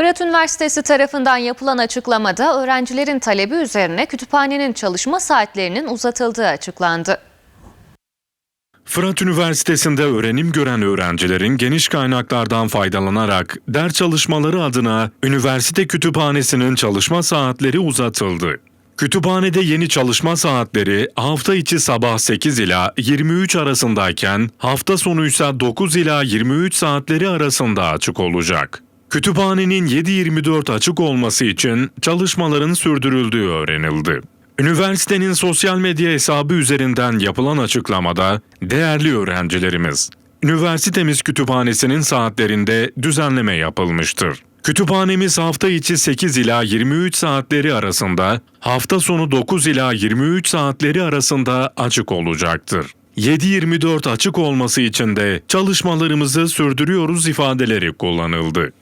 Fırat Üniversitesi tarafından yapılan açıklamada öğrencilerin talebi üzerine kütüphanenin çalışma saatlerinin uzatıldığı açıklandı. Fırat Üniversitesi'nde öğrenim gören öğrencilerin geniş kaynaklardan faydalanarak ders çalışmaları adına üniversite kütüphanesinin çalışma saatleri uzatıldı. Kütüphanede yeni çalışma saatleri hafta içi sabah 8 ila 23 arasındayken hafta sonu ise 9 ila 23 saatleri arasında açık olacak. Kütüphanenin 7-24 açık olması için çalışmaların sürdürüldüğü öğrenildi. Üniversitenin sosyal medya hesabı üzerinden yapılan açıklamada değerli öğrencilerimiz, üniversitemiz kütüphanesinin saatlerinde düzenleme yapılmıştır. Kütüphanemiz hafta içi 8 ila 23 saatleri arasında, hafta sonu 9 ila 23 saatleri arasında açık olacaktır. 7-24 açık olması için de çalışmalarımızı sürdürüyoruz ifadeleri kullanıldı.